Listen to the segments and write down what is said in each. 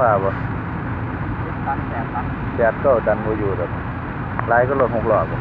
ว่าบ่ตันแปดตันแปดก็ดันบ่อยู่ดอกหลายก็รถหกล้อพุ่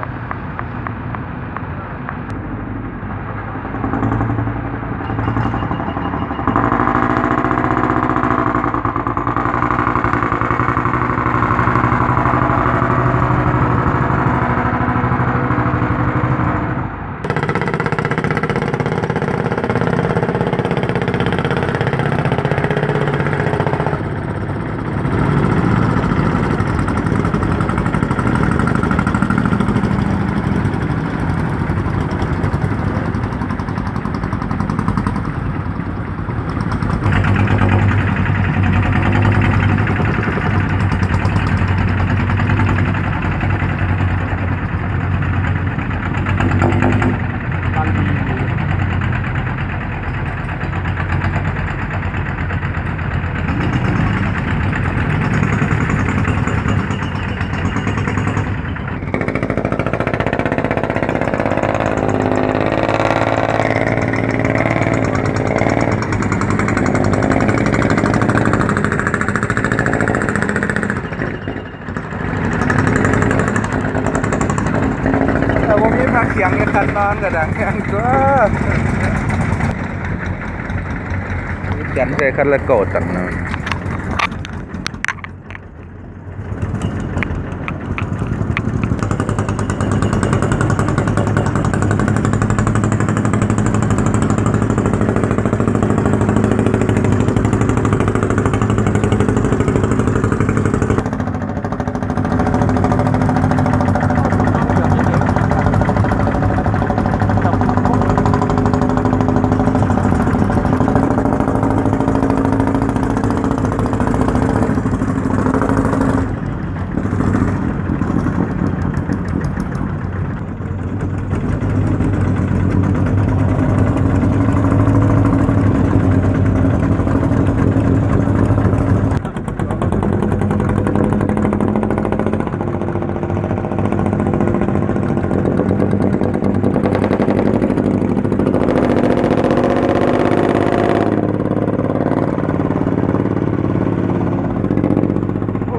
สียงในคันนอนก็ดังแฮงตัวเขียนใส่คันละโกดตังนะ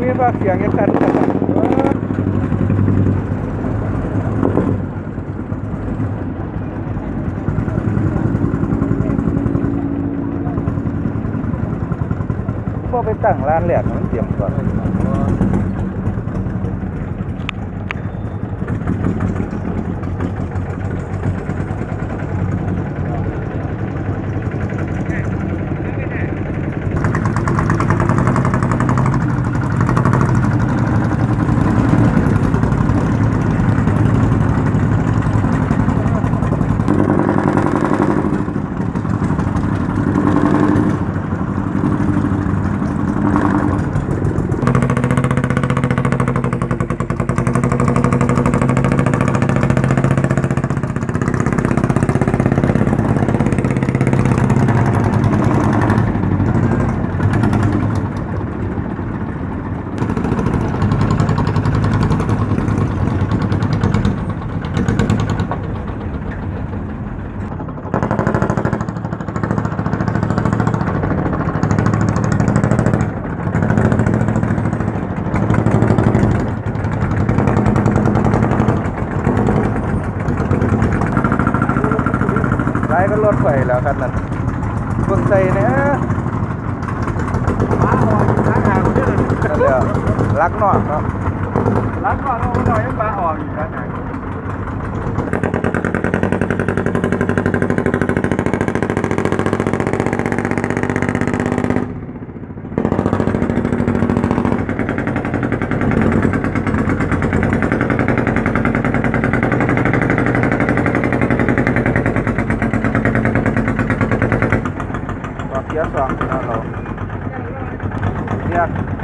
พวกนี้ภาเสียงยังกันกันพวกไปตั้งร้านแหลกมันเตรียมก่อน ไล่ก็รถไฟแล้วครับนั่นเบิ่งใส่นะมาหอยล้างหางเพื่อนนั่นแหละรักนอกเนาะล้างก่อนเอาหน่อยให้ปลาออกอีกล้างหาง biasa kalau. Lihat.